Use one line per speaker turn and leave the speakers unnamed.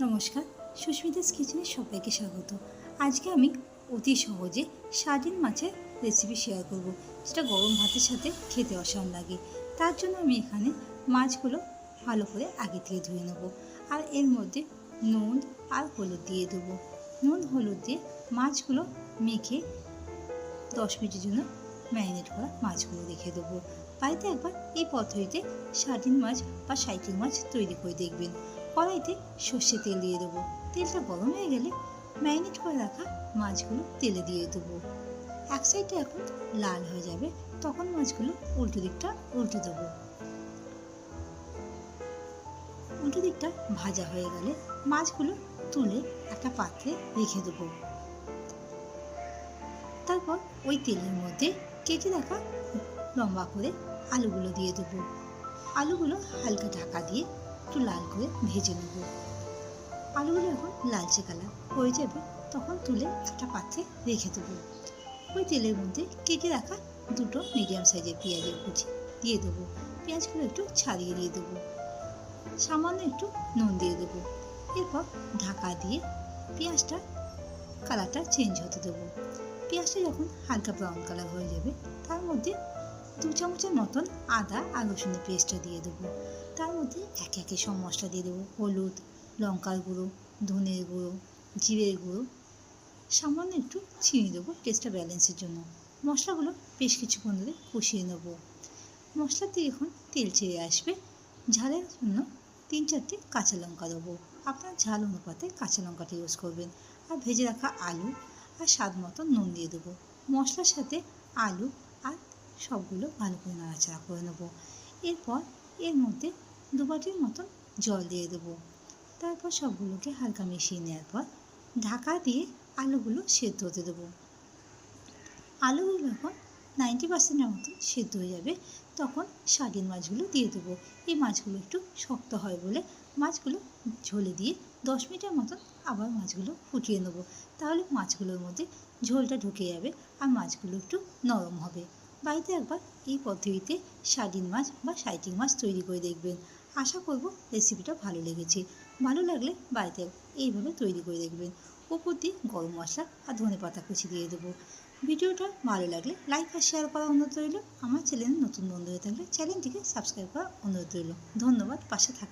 নমস্কার সুস্মিতাস কিচেনে সবাইকে স্বাগত। আজকে আমি অতি সহজে স্বাধীন মাছের রেসিপি শেয়ার করব। যেটা গরম ভাতের সাথে খেতে অসাম লাগে। তার জন্য আমি এখানে মাছগুলো ভালো করে আগে থেকে ধুয়ে নেব। আর এর মধ্যে নুন আর হলুদ দিয়ে দেবো। নুন, হলুদ দিয়ে মাছগুলো মেখে দশ মিনিটের জন্য ম্যারিনেট করা মাছগুলো রেখে দেবো। বাড়িতে একবার এই পদ্ধতিতে স্বাধীন মাছ বা সাইটিং মাছ তৈরি করে দেখবেন। কড়াইতে সর্ষে তেল দিয়ে দেবো। তেলটা গরম হয়ে গেলে ম্যারিনেট করে রাখা মাছগুলো তেলে দিয়ে দেবো। এক সাইডে এখন লাল হয়ে যাবে, তখন মাছগুলো উল্টো দিকটা উল্টে দেবো। উল্টো দিকটা ভাজা হয়ে গেলে মাছগুলো তুলে একটা পাত্রে রেখে দেবো। তারপর ওই তেলের মধ্যে কেটে রাখা লম্বা করে আলুগুলো দিয়ে দেবো। আলুগুলো হালকা ঢাকা দিয়ে একটু লাল করে ভেজে নেব। আলুগুলো এখন লালচে কালার হয়ে যাবে, তখন তুলে একটা পাত্রে রেখে দেবো। ওই তেলের মধ্যে কেটে রাখা দুটো মিডিয়াম সাইজের পেঁয়াজের কুচি দিয়ে দেবো। পেঁয়াজগুলো একটু ছাড়িয়ে দিয়ে দেবো। সামান্য একটু নুন দিয়ে দেবো। এরপর ঢাকা দিয়ে পেঁয়াজটা কালারটা চেঞ্জ হতে দেবো। পেঁয়াজটা যখন হালকা ব্রাউন কালার হয়ে যাবে, তার মধ্যে দু চামচের মতন আদা আর রসুনের পেস্টটা দিয়ে দেবো। তার মধ্যে একে একে সব মশলা দিয়ে দেবো। হলুদ, লঙ্কার গুঁড়ো, ধনের গুঁড়ো, জিরের গুঁড়ো। সামান্য একটু চিনি দেবো টেস্টটা ব্যালেন্সের জন্য। মশলাগুলো বেশ কিছুক্ষণ ধরে কষিয়ে নেব। মশলার থেকে যখন তেল ছেড়ে আসবে। ঝালের জন্য তিন চারটে কাঁচা লঙ্কা দেবো। আপনার ঝাল অনুপাতে কাঁচা লঙ্কাটা ইউজ করবেন। আর ভেজে রাখা আলু আর স্বাদ মতো নুন দিয়ে দেবো। মশলার সাথে আলু সবগুলো ভালো করে নাড়াচাড়া করে নেব। এরপর এর মধ্যে দু বাটির মতন জল দিয়ে দেবো। তারপর সবগুলোকে হালকা মিশিয়ে নেওয়ার পর ঢাকা দিয়ে আলুগুলো সেদ্ধ হতে দেবো। আলুগুলো এখন নাইনটি পার্সেন্টের মতন সেদ্ধ হয়ে যাবে, তখন সার্ডিন মাছগুলো দিয়ে দেবো। এই মাছগুলো একটু শক্ত হয় বলে মাছগুলো ঝোলে দিয়ে দশ মিনিটের মতন আবার মাছগুলো ফুটিয়ে নেব। তাহলে মাছগুলোর মধ্যে ঝোলটা ঢুকে যাবে আর মাছগুলো একটু নরম হবে। বাড়িতে একবার এই পদ্ধতিতে সার্ডিন মাছ বা সাইটিং মাছ তৈরি করে দেখবেন। আশা করব রেসিপিটা ভালো লেগেছে। ভালো লাগলে বাড়িতে এইভাবে তৈরি করে দেখবেন। ওপর দিয়ে গরম মশলা আর ধনে পাতা কুচি দিয়ে দেবো। ভিডিওটা ভালো লাগলে লাইক আর শেয়ার করা অনুরোধ রইল। আমার চ্যানেল নতুন বন্ধু হয়ে থাকলে চ্যানেলটিকে সাবস্ক্রাইব করা অনুরোধ রইল। ধন্যবাদ, পাশে থাকা